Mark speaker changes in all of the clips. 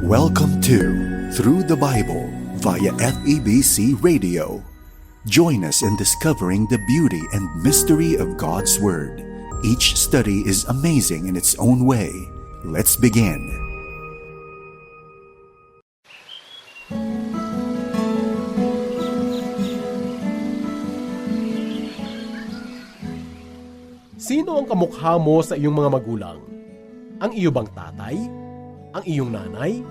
Speaker 1: Welcome to Through the Bible via FEBC Radio. Join us in discovering the beauty and mystery of God's Word. Each study is amazing in its own way. Let's begin.
Speaker 2: Sino ang kamukha mo sa iyong mga magulang? Ang iyo bang tatay? Ang iyong nanay?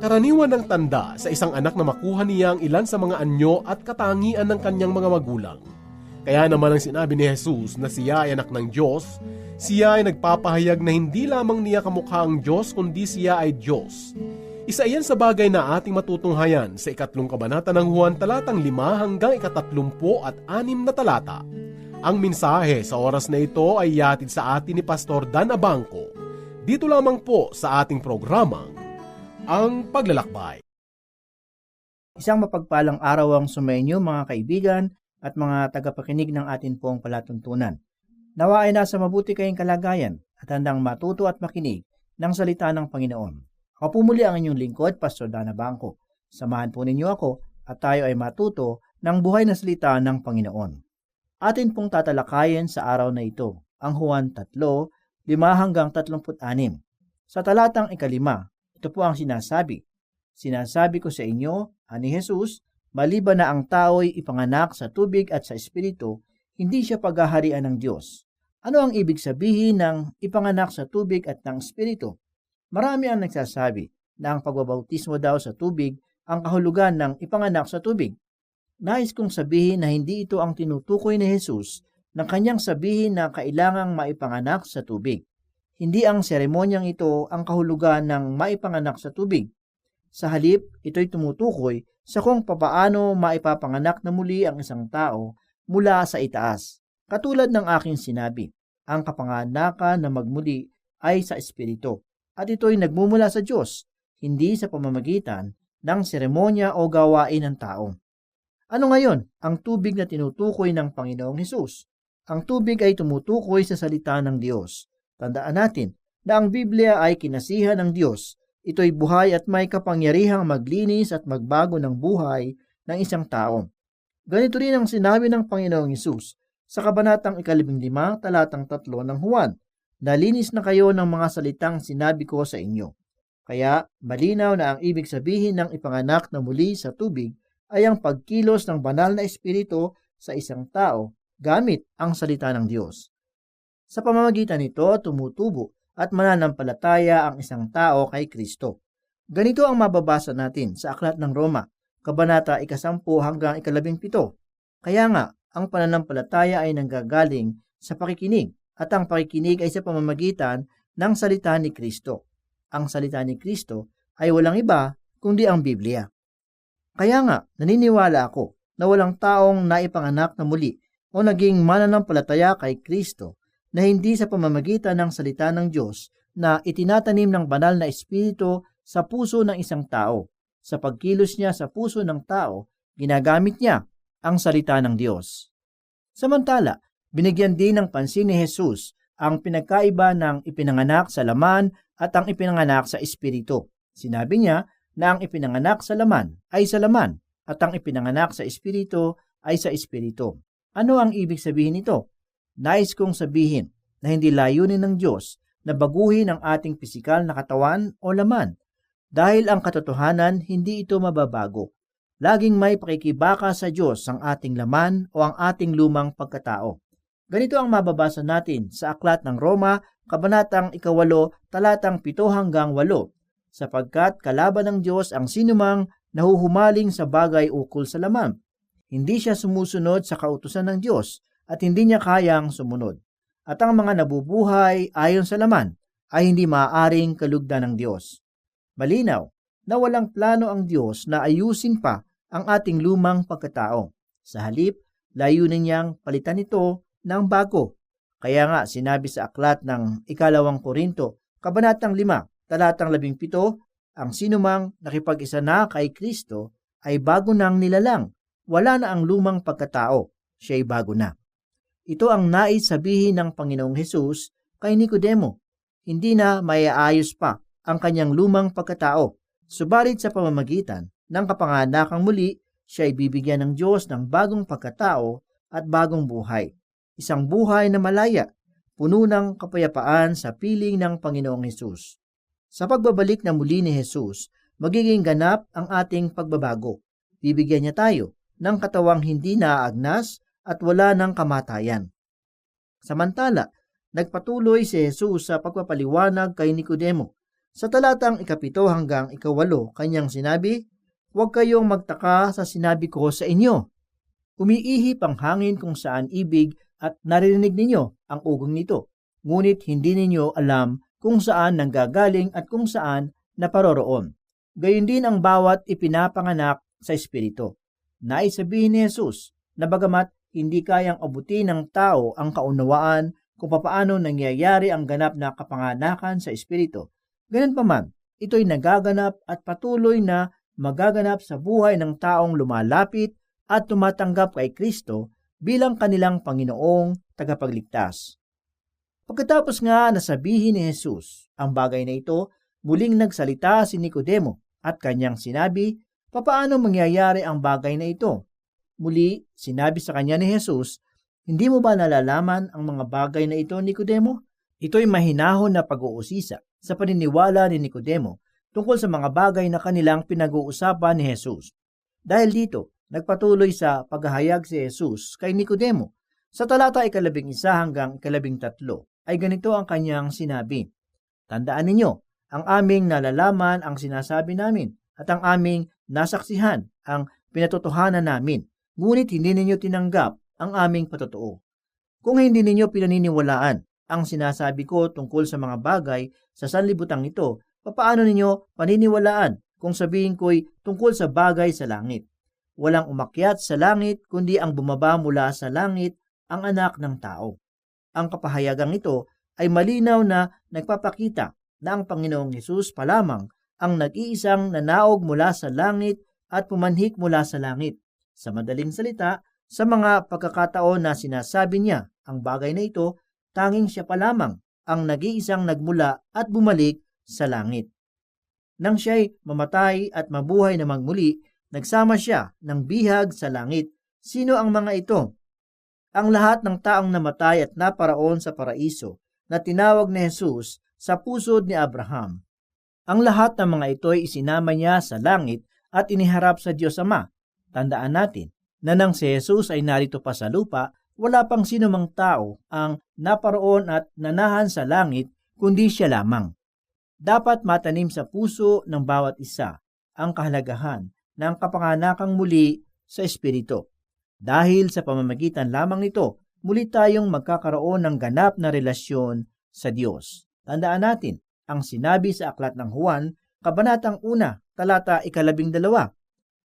Speaker 2: Karaniwan ng tanda sa isang anak na makuha niya ang ilan sa mga anyo at katangian ng kanyang mga magulang. Kaya naman ang sinabi ni Jesus na siya ay anak ng Diyos, siya ay nagpapahayag na hindi lamang niya kamukha ang Diyos kundi siya ay Diyos. Isa iyan sa bagay na ating matutunghayan sa ikatlong kabanata ng Juan talatang 5 hanggang ikatatlumpo at anim na talata. Ang mensahe sa oras na ito ay yatid sa atin ni Pastor Dan Abangco. Dito lamang po sa ating programang Ang Paglalakbay.
Speaker 3: Isang mapagpalang araw ang sumainyo mga kaibigan at mga tagapakinig ng atin pong palatuntunan. Nawa ay nasa mabuti kayong kalagayan at handang matuto at makinig ng salita ng Panginoon. Ako po muli ang inyong lingkod, Pastor Dana Bangko. Samahan po ninyo ako at tayo ay matuto ng buhay na salita ng Panginoon. Atin pong tatalakayin sa araw na ito ang Juan 3, 5 hanggang 36. Sa talatang ikalima, ito po ang sinasabi. Sinasabi ko sa inyo, ani Jesus, maliban na ang tao'y ipanganak sa tubig at sa espiritu, hindi siya paghaharian ng Diyos. Ano ang ibig sabihin ng ipanganak sa tubig at ng espiritu? Marami ang nagsasabi na ang pagbabautismo daw sa tubig ang kahulugan ng ipanganak sa tubig. Nais kong sabihin na hindi ito ang tinutukoy ni Jesus na kanyang sabihin na kailangang maipanganak sa tubig. Hindi ang seremonyang ito ang kahulugan ng maipanganak sa tubig. Sa halip, ito'y tumutukoy sa kung papaano maipapanganak na muli ang isang tao mula sa itaas. Katulad ng aking sinabi, ang kapanganakan na magmuli ay sa Espiritu at ito'y nagmumula sa Diyos, hindi sa pamamagitan ng seremonya o gawain ng tao. Ano ngayon ang tubig na tinutukoy ng Panginoong Hesus? Ang tubig ay tumutukoy sa salita ng Diyos. Tandaan natin na ang Biblia ay kinasihan ng Diyos. Ito'y buhay at may kapangyarihang maglinis at magbago ng buhay ng isang tao. Ganito rin ang sinabi ng Panginoong Hesus sa Kabanatang 15, talatang 3 ng Juan. Nalinis na kayo ng mga salitang sinabi ko sa inyo. Kaya malinaw na ang ibig sabihin ng ipanganak na muli sa tubig ay ang pagkilos ng banal na espiritu sa isang tao gamit ang salita ng Diyos. Sa pamamagitan nito, tumutubo at mananampalataya ang isang tao kay Kristo. Ganito ang mababasa natin sa Aklat ng Roma, Kabanata 10 hanggang 17. Kaya nga, ang pananampalataya ay nanggagaling sa pakikinig at ang pakikinig ay sa pamamagitan ng salita ni Kristo. Ang salita ni Kristo ay walang iba kundi ang Biblia. Kaya nga, naniniwala ako na walang taong naipanganak na muli o naging mananampalataya kay Kristo na hindi sa pamamagitan ng salita ng Diyos na itinatanim ng banal na espiritu sa puso ng isang tao. Sa pagkilos niya sa puso ng tao, ginagamit niya ang salita ng Diyos. Samantala, binigyan din ng pansin ni Jesus ang pinagkaiba ng ipinanganak sa laman at ang ipinanganak sa espiritu. Sinabi niya na ang ipinanganak sa laman ay sa laman at ang ipinanganak sa espiritu ay sa espiritu. Ano ang ibig sabihin nito? Nais kong sabihin na hindi layunin ng Diyos na baguhin ang ating pisikal na katawan o laman dahil ang katotohanan hindi ito mababago. Laging may pakikibaka sa Diyos ang ating laman o ang ating lumang pagkatao. Ganito ang mababasa natin sa Aklat ng Roma, Kabanatang 8, talatang 7 hanggang 8, sapagkat kalaban ng Diyos ang sinumang nahuhumaling sa bagay ukol sa laman. Hindi siya sumusunod sa kautusan ng Diyos at hindi niya kayang sumunod. At ang mga nabubuhay ayon sa laman ay hindi maaaring kalugdan ng Diyos. Malinaw na walang plano ang Diyos na ayusin pa ang ating lumang pagkatao. Sa halip, layunin niyang palitan ito ng bago. Kaya nga sinabi sa aklat ng ikalawang Korinto, Kabanatang 5, talatang 17, ang sinumang nakipag-isa na kay Kristo ay bago nang nilalang. Wala na ang lumang pagkatao, siya'y bago na. Ito ang nais sabihin ng Panginoong Hesus kay Nicodemo. Hindi na maiayos pa ang kanyang lumang pagkatao Subalit sa pamamagitan ng kapanganakang muli, siya ay bibigyan ng Diyos ng bagong pagkatao at bagong buhay. Isang buhay na malaya, puno ng kapayapaan sa piling ng Panginoong Hesus. Sa pagbabalik na muli ni Jesus, magiging ganap ang ating pagbabago. Bibigyan niya tayo ng katawang hindi naaagnas at wala ng kamatayan. Samantala, nagpatuloy si Jesus sa pagpapaliwanag kay Nicodemo. Sa talatang ikapito hanggang ikawalo, kanyang sinabi, Huwag kayong magtaka sa sinabi ko sa inyo. Umiihip ang hangin kung saan ibig at naririnig ninyo ang ugong nito. Ngunit hindi ninyo alam kung saan nanggagaling at kung saan naparoroon. Gayun din ang bawat ipinapanganak sa Espiritu. Nais sabihin ni Jesus na bagamat hindi kayang abutin ng tao ang kaunawaan kung papaano nangyayari ang ganap na kapanganakan sa Espiritu. Ganun pa man, ito'y nagaganap at patuloy na magaganap sa buhay ng taong lumalapit at tumatanggap kay Kristo bilang kanilang Panginoong tagapagligtas. Pagkatapos nga nasabihin ni Jesus ang bagay na ito, muling nagsalita si Nicodemo at kanyang sinabi, papaano mangyayari ang bagay na ito? Muli, sinabi sa kanya ni Jesus, hindi mo ba nalalaman ang mga bagay na ito, Nicodemo? Ito'y mahinahon na pag-uusisa sa paniniwala ni Nicodemo tungkol sa mga bagay na kanilang pinag-uusapan ni Jesus. Dahil dito, nagpatuloy sa paghahayag si Jesus kay Nicodemo. Sa talata ikalabing isa hanggang ikalabing tatlo, ay ganito ang kanyang sinabi. Tandaan ninyo, ang aming nalalaman ang sinasabi namin at ang aming nasaksihan ang pinatotohanan namin. Ngunit hindi ninyo tinanggap ang aming patotoo. Kung hindi ninyo pinaniniwalaan ang sinasabi ko tungkol sa mga bagay sa sanlibutan ito, papaano ninyo paniniwalaan kung sabihin ko'y tungkol sa bagay sa langit? Walang umakyat sa langit, kundi ang bumaba mula sa langit, ang anak ng tao. Ang kapahayagang ito ay malinaw na nagpapakita na ang Panginoong Yesus pa lamang ang nag-iisang nanaog mula sa langit at pumanhik mula sa langit. Sa madaling salita, sa mga pagkakataon na sinasabi niya ang bagay na ito, tanging siya pa lamang ang nag-iisang nagmula at bumalik sa langit. Nang siya'y mamatay at mabuhay na magmuli, nagsama siya ng bihag sa langit. Sino ang mga ito? Ang lahat ng taong namatay at naparaon sa paraiso na tinawag ni Jesus sa pusod ni Abraham. Ang lahat ng mga ito ay isinama niya sa langit at iniharap sa Diyos Ama. Tandaan natin na nang si Jesus ay narito pa sa lupa, wala pang sino mang tao ang naparoon at nanahan sa langit kundi siya lamang. Dapat matanim sa puso ng bawat isa ang kahalagahan ng kapanganakang muli sa Espiritu. Dahil sa pamamagitan lamang nito, muli tayong magkakaroon ng ganap na relasyon sa Diyos. Tandaan natin ang sinabi sa Aklat ng Juan, Kabanatang 1, talata ikalabing dalawa.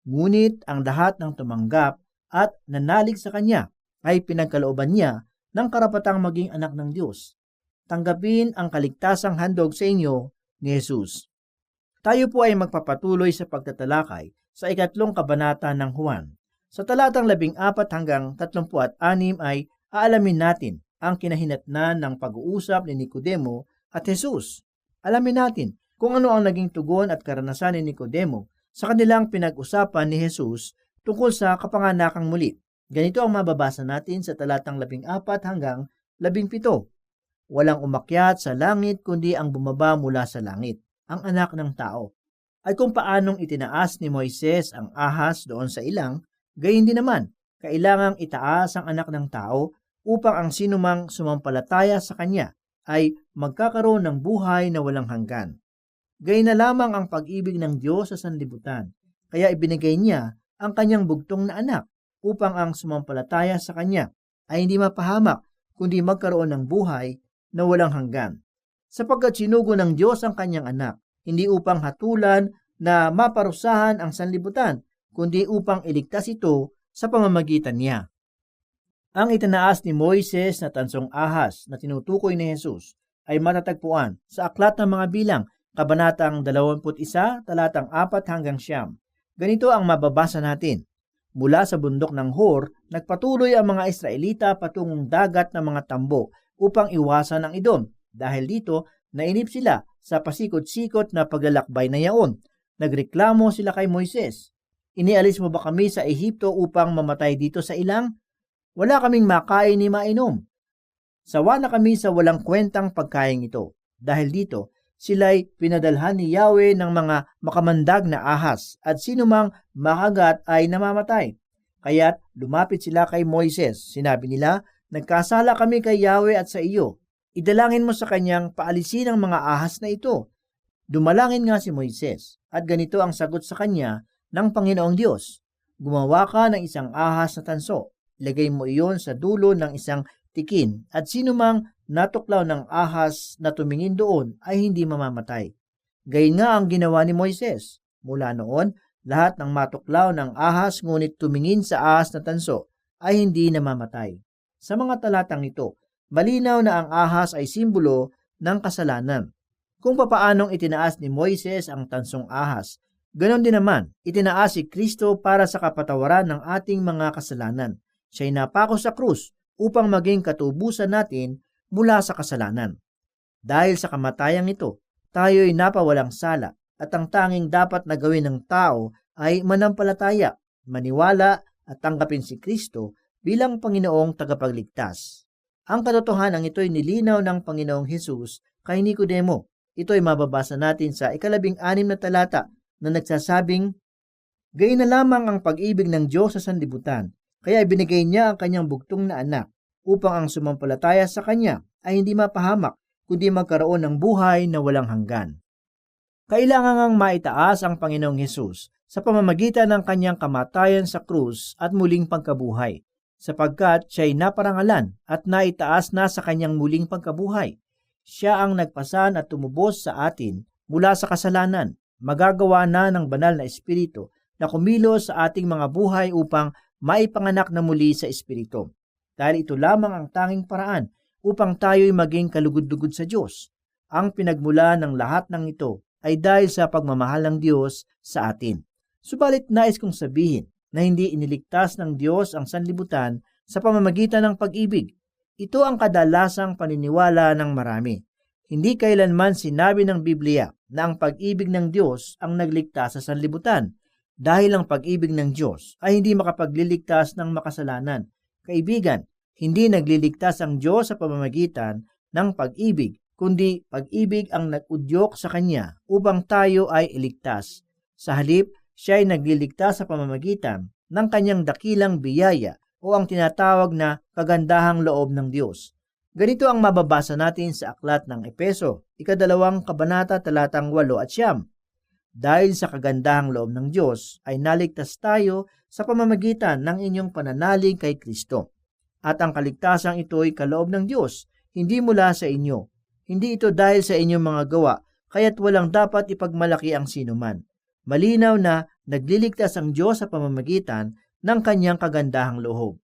Speaker 3: Ngunit ang lahat ng tumanggap at nanalig sa Kanya ay pinagkalooban niya ng karapatang maging anak ng Diyos. Tanggapin ang kaligtasang handog sa inyo ni Jesus. Tayo po ay magpapatuloy sa pagtatalakay sa ikatlong kabanata ng Juan. Sa talatang labing apat hanggang tatlumpu at anim ay aalamin natin ang kinahinatnan ng pag-uusap ni Nicodemo at Jesus. Alamin natin kung ano ang naging tugon at karanasan ni Nicodemo sa kanilang pinag-usapan ni Jesus tungkol sa kapanganakang muli. Ganito ang mababasa natin sa talatang labing apat hanggang labing pito. Walang umakyat sa langit kundi ang bumaba mula sa langit, ang anak ng tao. Ay kung paanong itinaas ni Moises ang ahas doon sa ilang, gayon din naman, kailangang itaas ang anak ng tao upang ang sinumang sumampalataya sa kanya ay magkakaroon ng buhay na walang hanggan. Gayun na lamang ang pag-ibig ng Diyos sa sanlibutan, kaya ibinigay niya ang kanyang bugtong na anak upang ang sumampalataya sa kanya ay hindi mapahamak kundi magkaroon ng buhay na walang hanggan. Sapagkat sinugo ng Diyos ang kanyang anak, hindi upang hatulan na maparusahan ang sanlibutan, kundi upang iligtas ito sa pamamagitan niya. Ang itinaas ni Moises na tansong ahas na tinutukoy ni Jesus ay matatagpuan sa Aklat ng Mga Bilang, Kabanatang 21, talatang 4 hanggang siyam. Ganito ang mababasa natin. Mula sa bundok ng Hor, nagpatuloy ang mga Israelita patungong dagat ng mga tambo upang iwasan ang idon. Dahil dito, nainip sila sa pasikot-sikot na paglalakbay na yaon. Nagreklamo sila kay Moises. Inialis mo ba kami sa Ehipto upang mamatay dito sa ilang? Wala kaming makain ni mainom. Sawa na kami sa walang kwentang pagkain ito. Dahil dito, sila'y pinadalhan ni Yahweh ng mga makamandag na ahas at sinumang makagat ay namamatay. Kaya't lumapit sila kay Moises. Sinabi nila, Nagkasala kami kay Yahweh at sa iyo. Idalangin mo sa kanyang paalisin ang mga ahas na ito. Dumalangin nga si Moises at ganito ang sagot sa kanya ng Panginoong Diyos. Gumawa ka ng isang ahas na tanso. Lagay mo iyon sa dulo ng isang tikin at sinumang natuklaw ng ahas na tumingin doon ay hindi mamamatay. Gayun nga ang ginawa ni Moises. Mula noon, lahat ng matuklaw ng ahas ngunit tumingin sa ahas na tanso ay hindi namamatay. Sa mga talatang ito, malinaw na ang ahas ay simbolo ng kasalanan. Kung papaanong itinaas ni Moises ang tansong ahas, ganon din naman, itinaas si Kristo para sa kapatawaran ng ating mga kasalanan. Siya'y napako sa krus upang maging katubusan natin mula sa kasalanan. Dahil sa kamatayang ito, tayo'y napawalang sala at ang tanging dapat na gawin ng tao ay manampalataya, maniwala at tanggapin si Kristo bilang Panginoong tagapagligtas. Ang katotohanan ito'y nilinaw ng Panginoong Hesus kay Nicodemo. Ito ay mababasa natin sa ikalabing anim na talata na nagsasabing, Gayun na lamang ang pag-ibig ng Diyos sa sanlibutan, kaya ibinigay niya ang kanyang bugtong na anak upang ang sumampalataya sa kanya ay hindi mapahamak, kundi magkaroon ng buhay na walang hanggan. Kailangan ngang maitaas ang Panginoong Hesus sa pamamagitan ng kanyang kamatayan sa krus at muling pagkabuhay sapagkat siya'y naparangalan at naitaas na sa kanyang muling pagkabuhay. Siya ang nagpasan at tumubos sa atin mula sa kasalanan, magagawa na ng banal na Espiritu na kumilos sa ating mga buhay upang maipanganak na muli sa Espiritu. Dahil ito lamang ang tanging paraan upang tayo'y maging kalugod-lugod sa Diyos. Ang pinagmula ng lahat ng ito ay dahil sa pagmamahal ng Diyos sa atin. Subalit nais kong sabihin na hindi iniligtas ng Diyos ang sanlibutan sa pamamagitan ng pag-ibig. Ito ang kadalasang paniniwala ng marami. Hindi kailanman sinabi ng Biblia na ang pag-ibig ng Diyos ang nagligtas sa sanlibutan dahil ang pag-ibig ng Diyos ay hindi makapagliligtas ng makasalanan. Kaibigan, hindi nagliligtas ang Diyos sa pamamagitan ng pag-ibig, kundi pag-ibig ang nag-udyok sa Kanya upang tayo ay iligtas. Sa halip, siya ay nagliligtas sa pamamagitan ng kanyang dakilang biyaya o ang tinatawag na kagandahang loob ng Diyos. Ganito ang mababasa natin sa aklat ng Epeso, ikadalawang kabanata talatang walo at siyam. Dahil sa kagandahang loob ng Diyos ay naligtas tayo sa pamamagitan ng inyong pananalig kay Kristo. At ang kaligtasang ito ay kaloob ng Diyos, hindi mula sa inyo. Hindi ito dahil sa inyong mga gawa, kaya't walang dapat ipagmalaki ang sinuman malinaw na nagliligtas ang Diyos sa pamamagitan ng kanyang kagandahang loob.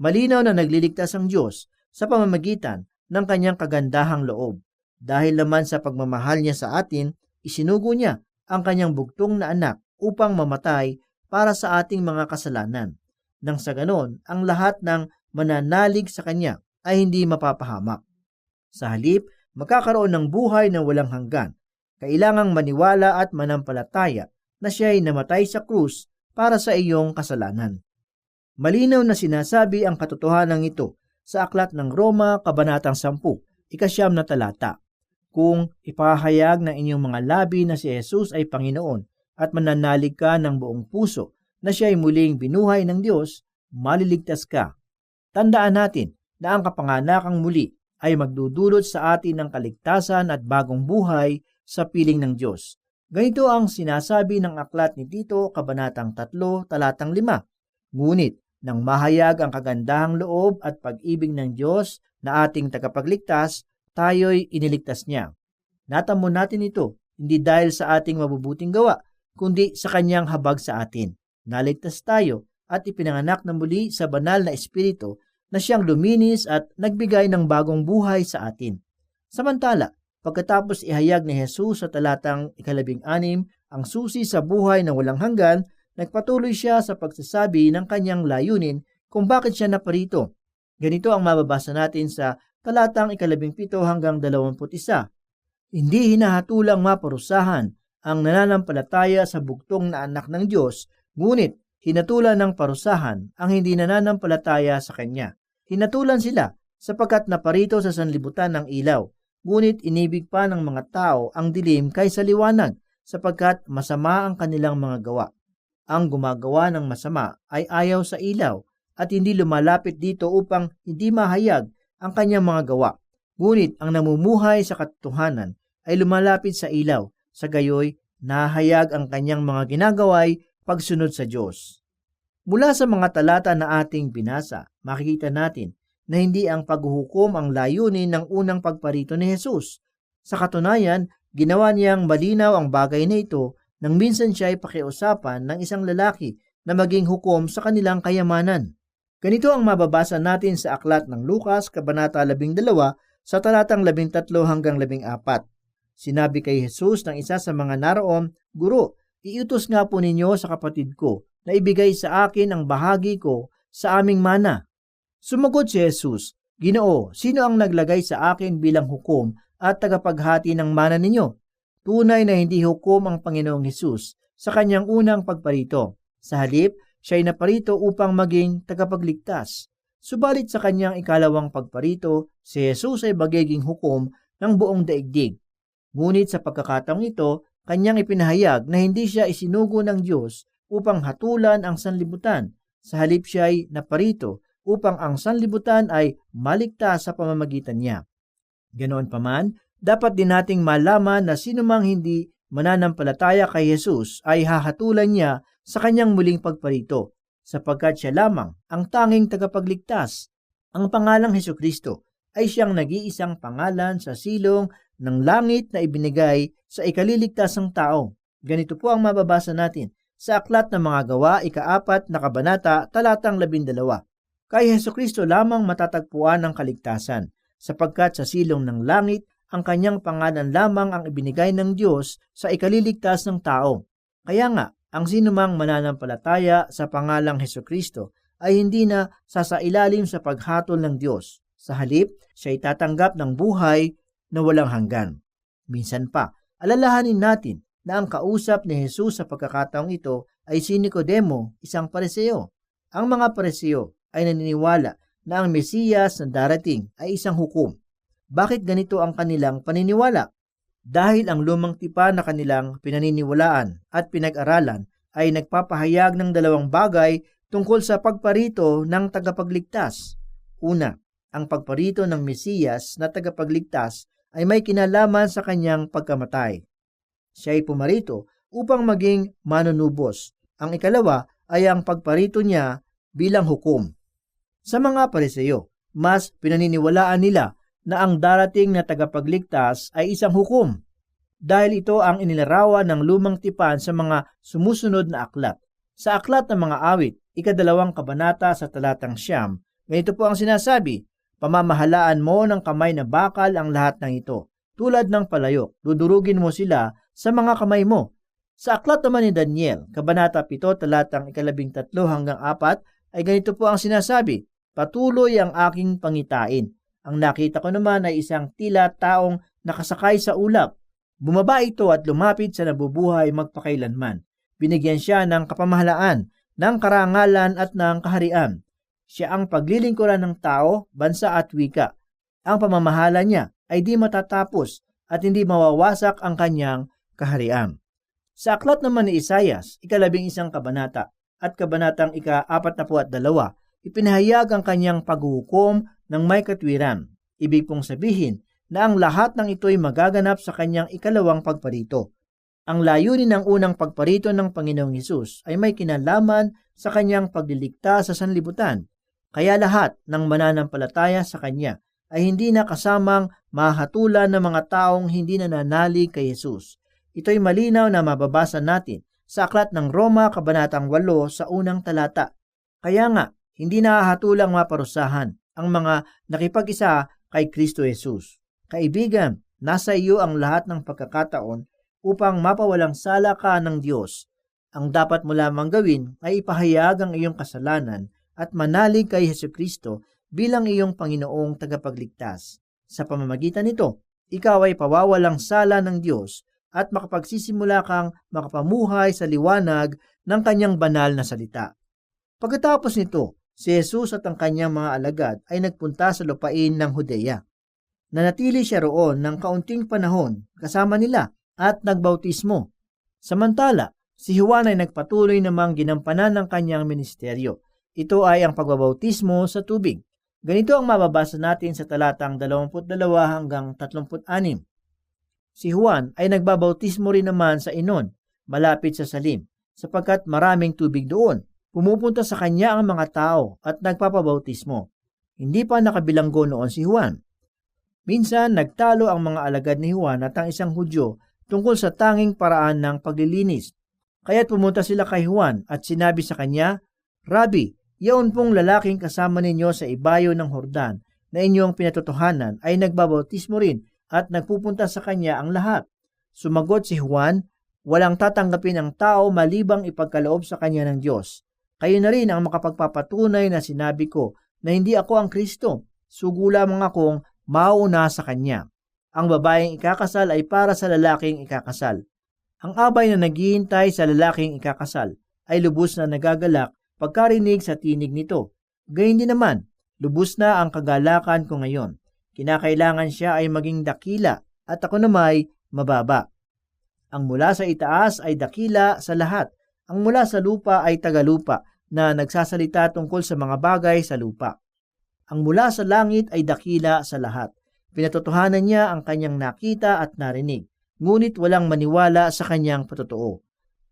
Speaker 3: Malinaw na nagliligtas ang Diyos sa pamamagitan ng kanyang kagandahang loob. Dahil naman sa pagmamahal niya sa atin, isinugo niya ang kanyang bugtong na anak upang mamatay para sa ating mga kasalanan. Nang sa ganon, ang lahat ng mananalig sa kanya ay hindi mapapahamak. Sa halip, magkakaroon ng buhay na walang hanggan kailangang maniwala at manampalataya na siya ay namatay sa krus para sa iyong kasalanan. Malinaw na sinasabi ang katotohanan ito sa aklat ng Roma, Kabanatang 10, ikasyam na talata. Kung ipahayag ng inyong mga labi na si Jesus ay Panginoon at mananalig ka ng buong puso na siya ay muling binuhay ng Diyos, maliligtas ka. Tandaan natin na ang kapanganakang muli ay magdudulot sa atin ng kaligtasan at bagong buhay sa piling ng Diyos. Ganito ang sinasabi ng aklat ni Tito, Kabanatang 3, Talatang 5. Ngunit, nang mahayag ang kagandahang loob at pag-ibig ng Diyos na ating tagapagligtas, tayo'y iniligtas niya. Natamo natin ito, hindi dahil sa ating mabubuting gawa, kundi sa kanyang habag sa atin. Naligtas tayo at ipinanganak na muli sa banal na espiritu na siyang luminis at nagbigay ng bagong buhay sa atin. Samantala, Pagkatapos ihayag ni Jesus sa talatang ikalabing anim ang susi sa buhay na walang hanggan, nagpatuloy siya sa pagsasabi ng kanyang layunin kung bakit siya naparito. Ganito ang mababasa natin sa talatang ikalabing pito hanggang dalawamput isa. Hindi hinahatulang maparusahan ang nananampalataya sa bugtong na anak ng Diyos, ngunit hinatulan ng parusahan ang hindi nananampalataya sa Kanya. Hinatulan sila sapagkat naparito sa sanlibutan ng ilaw, ngunit inibig pa ng mga tao ang dilim kaysa liwanag sapagkat masama ang kanilang mga gawa. Ang gumagawa ng masama ay ayaw sa ilaw at hindi lumalapit dito upang hindi mahayag ang kanyang mga gawa. Ngunit ang namumuhay sa katotohanan ay lumalapit sa ilaw, sa gayoy nahayag ang kanyang mga ginagaway pagsunod sa Diyos. Mula sa mga talata na ating binasa, makikita natin na hindi ang paghuhukom ang layunin ng unang pagparito ni Jesus. Sa katunayan, ginawa niyang malinaw ang bagay na ito nang minsan siya ay pakiusapan ng isang lalaki na maging hukom sa kanilang kayamanan. Ganito ang mababasa natin sa aklat ng Lukas, Kabanata 12, sa talatang 13 hanggang 14. Sinabi kay Jesus ng isa sa mga naroon, Guro, iutos nga po ninyo sa kapatid ko na ibigay sa akin ang bahagi ko sa aming mana. Sumagot si Jesus, Ginoo, sino ang naglagay sa akin bilang hukom at tagapaghati ng mana ninyo? Tunay na hindi hukom ang Panginoong Hesus sa kanyang unang pagparito. Sa halip, siya ay naparito upang maging tagapagligtas. Subalit sa kanyang ikalawang pagparito, si Jesus ay bagiging hukom ng buong daigdig. Ngunit sa pagkakataong ito, kanyang ipinahayag na hindi siya isinugo ng Diyos upang hatulan ang sanlibutan. Sa halip siya ay naparito upang ang sanlibutan ay maligtas sa pamamagitan niya. Ganoon pa man, dapat din nating malaman na sino mang hindi mananampalataya kay Jesus ay hahatulan niya sa kanyang muling pagparito, sapagkat siya lamang ang tanging tagapagligtas. Ang pangalang Heso Kristo ay siyang nag-iisang pangalan sa silong ng langit na ibinigay sa ikaliligtas ng tao. Ganito po ang mababasa natin sa Aklat ng Mga Gawa, ikaapat na kabanata, talatang labindalawa. Kay Heso Kristo lamang matatagpuan ang kaligtasan, sapagkat sa silong ng langit, ang kanyang pangalan lamang ang ibinigay ng Diyos sa ikaliligtas ng tao. Kaya nga, ang sinumang mananampalataya sa pangalang Heso Kristo ay hindi na sasailalim sa paghatol ng Diyos. Sa halip, siya ay tatanggap ng buhay na walang hanggan. Minsan pa, alalahanin natin na ang kausap ni Jesus sa pagkakataong ito ay si Nicodemo, isang pareseo. Ang mga pareseo ay naniniwala na ang Mesiyas na darating ay isang hukom. Bakit ganito ang kanilang paniniwala? Dahil ang lumang tipan na kanilang pinaniniwalaan at pinag-aralan ay nagpapahayag ng dalawang bagay tungkol sa pagparito ng tagapagligtas. Una, ang pagparito ng Mesiyas na tagapagligtas ay may kinalaman sa kanyang pagkamatay. Siya ay pumarito upang maging manunubos. Ang ikalawa ay ang pagparito niya bilang hukom. Sa mga pareseyo, mas pinaniniwalaan nila na ang darating na tagapagligtas ay isang hukom dahil ito ang inilarawan ng lumang tipan sa mga sumusunod na aklat. Sa aklat ng mga awit, ikadalawang kabanata sa talatang siyam, ganito po ang sinasabi, Pamamahalaan mo ng kamay na bakal ang lahat ng ito. Tulad ng palayok, dudurugin mo sila sa mga kamay mo. Sa aklat naman ni Daniel, kabanata 7, talatang ikalabing tatlo hanggang apat, ay ganito po ang sinasabi, Patuloy ang aking pangitain. Ang nakita ko naman ay isang tila taong nakasakay sa ulap. Bumaba ito at lumapit sa nabubuhay magpakailanman. Binigyan siya ng kapamahalaan, ng karangalan at ng kaharian. Siya ang paglilingkuran ng tao, bansa at wika. Ang pamamahala niya ay di matatapos at hindi mawawasak ang kanyang kaharian. Sa aklat naman ni Isayas, ikalabing isang kabanata at kabanatang ika-apat na dalawa, ipinahayag ang kanyang paghuhukom ng may katwiran. Ibig pong sabihin na ang lahat ng ito'y magaganap sa kanyang ikalawang pagparito. Ang layunin ng unang pagparito ng Panginoong Hesus ay may kinalaman sa kanyang pagliligtas sa sanlibutan. Kaya lahat ng mananampalataya sa kanya ay hindi na kasamang mahatulan ng mga taong hindi nananalig kay Hesus. Ito'y malinaw na mababasa natin sa aklat ng Roma Kabanatang 8 sa unang talata. Kaya nga, hindi nahahatulang maparusahan ang mga nakipag-isa kay Kristo Jesus. Kaibigan, nasa iyo ang lahat ng pagkakataon upang mapawalang sala ka ng Diyos. Ang dapat mo lamang gawin ay ipahayag ang iyong kasalanan at manalig kay Heso Kristo bilang iyong Panginoong tagapagligtas. Sa pamamagitan nito, ikaw ay pawawalang sala ng Diyos at makapagsisimula kang makapamuhay sa liwanag ng kanyang banal na salita. Pagkatapos nito, si Jesus at ang kanyang mga alagad ay nagpunta sa lupain ng Hudeya. Nanatili siya roon ng kaunting panahon kasama nila at nagbautismo. Samantala, si Juan ay nagpatuloy namang ginampanan ng kanyang ministeryo. Ito ay ang pagbabautismo sa tubig. Ganito ang mababasa natin sa talatang 22 hanggang 36. Si Juan ay nagbabautismo rin naman sa Inon, malapit sa Salim, sapagkat maraming tubig doon. Pumupunta sa kanya ang mga tao at nagpapabautismo. Hindi pa nakabilanggo noon si Juan. Minsan nagtalo ang mga alagad ni Juan at ang isang Hudyo tungkol sa tanging paraan ng paglilinis. Kaya't pumunta sila kay Juan at sinabi sa kanya, Rabbi, yaon pong lalaking kasama ninyo sa ibayo ng Hordan na inyong pinatotohanan ay nagbabautismo rin at nagpupunta sa kanya ang lahat. Sumagot si Juan, walang tatanggapin ang tao malibang ipagkaloob sa kanya ng Diyos. Kayo na rin ang makapagpapatunay na sinabi ko na hindi ako ang Kristo. Sugo lamang akong mauna sa kanya. Ang babaeng ikakasal ay para sa lalaking ikakasal. Ang abay na naghihintay sa lalaking ikakasal ay lubos na nagagalak pagkarinig sa tinig nito. Gayun din naman, lubos na ang kagalakan ko ngayon. Kinakailangan siya ay maging dakila at ako namay mababa. Ang mula sa itaas ay dakila sa lahat. Ang mula sa lupa ay tagalupa na nagsasalita tungkol sa mga bagay sa lupa. Ang mula sa langit ay dakila sa lahat. Pinatotohanan niya ang kanyang nakita at narinig, ngunit walang maniwala sa kanyang patotoo.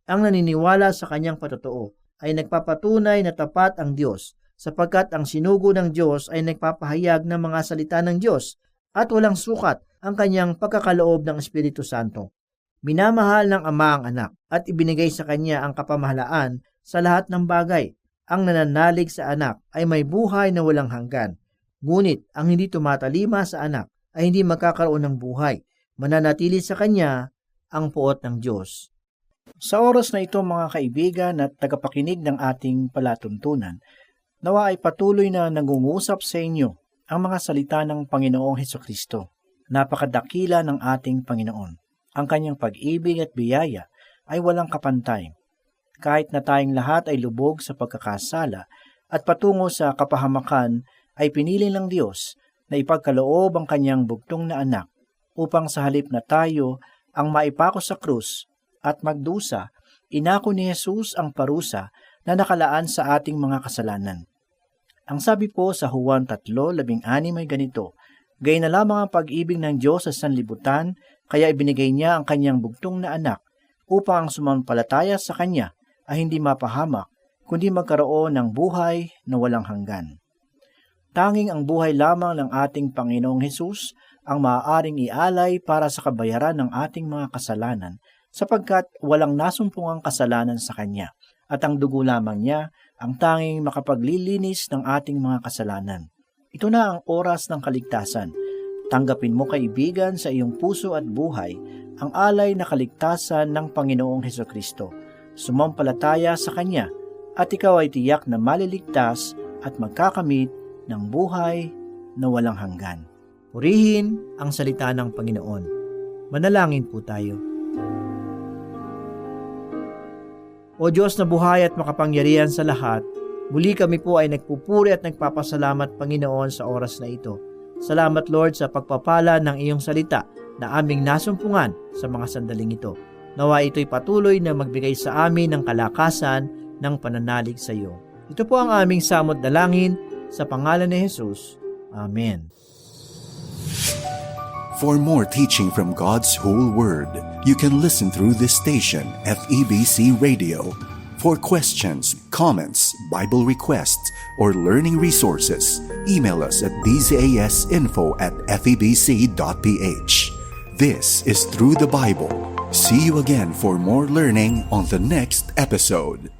Speaker 3: Ang naniniwala sa kanyang patotoo ay nagpapatunay na tapat ang Diyos, sapagkat ang sinugo ng Diyos ay nagpapahayag ng mga salita ng Diyos at walang sukat ang kanyang pagkakaloob ng Espiritu Santo. Minamahal ng Ama ang anak at ibinigay sa kanya ang kapamahalaan sa lahat ng bagay. Ang nananalig sa anak ay may buhay na walang hanggan. Ngunit ang hindi tumatalima sa anak ay hindi magkakaroon ng buhay. Mananatili sa kanya ang puot ng Diyos. Sa oras na ito mga kaibigan at tagapakinig ng ating palatuntunan, nawa ay patuloy na nangungusap sa inyo ang mga salita ng Panginoong Heso Kristo. Napakadakila ng ating Panginoon. Ang kanyang pag-ibig at biyaya ay walang kapantay. Kahit na tayong lahat ay lubog sa pagkakasala at patungo sa kapahamakan, ay pinili ng Diyos na ipagkaloob ang kanyang bugtong na anak upang sa halip na tayo ang maipako sa krus at magdusa, inako ni Jesus ang parusa na nakalaan sa ating mga kasalanan. Ang sabi po sa Juan 3:16 ay ganito, Gay na lamang ang pag-ibig ng Diyos sa sanlibutan, kaya ibinigay niya ang kanyang bugtong na anak upang ang sumampalataya sa kanya ay hindi mapahamak, kundi magkaroon ng buhay na walang hanggan. Tanging ang buhay lamang ng ating Panginoong Hesus ang maaaring ialay para sa kabayaran ng ating mga kasalanan sapagkat walang nasumpungang kasalanan sa Kanya at ang dugo lamang niya ang tanging makapaglilinis ng ating mga kasalanan. Ito na ang oras ng kaligtasan. Tanggapin mo kaibigan sa iyong puso at buhay ang alay na kaligtasan ng Panginoong Heso Kristo. Sumampalataya sa Kanya at ikaw ay tiyak na maliligtas at magkakamit ng buhay na walang hanggan. Purihin ang salita ng Panginoon. Manalangin po tayo. O Diyos na buhay at makapangyarihan sa lahat, muli kami po ay nagpupuri at nagpapasalamat Panginoon sa oras na ito. Salamat Lord sa pagpapala ng iyong salita na aming nasumpungan sa mga sandaling ito. Nawa ito'y patuloy na magbigay sa amin ng kalakasan ng pananalig sa iyo. Ito po ang aming samot dalangin sa pangalan ni Jesus. Amen.
Speaker 1: For more teaching from God's whole word, you can listen through this station, FEBC Radio. For questions, comments, Bible requests, or learning resources, email us at bzasinfo at febc.ph. This is Through the Bible. See you again for more learning on the next episode.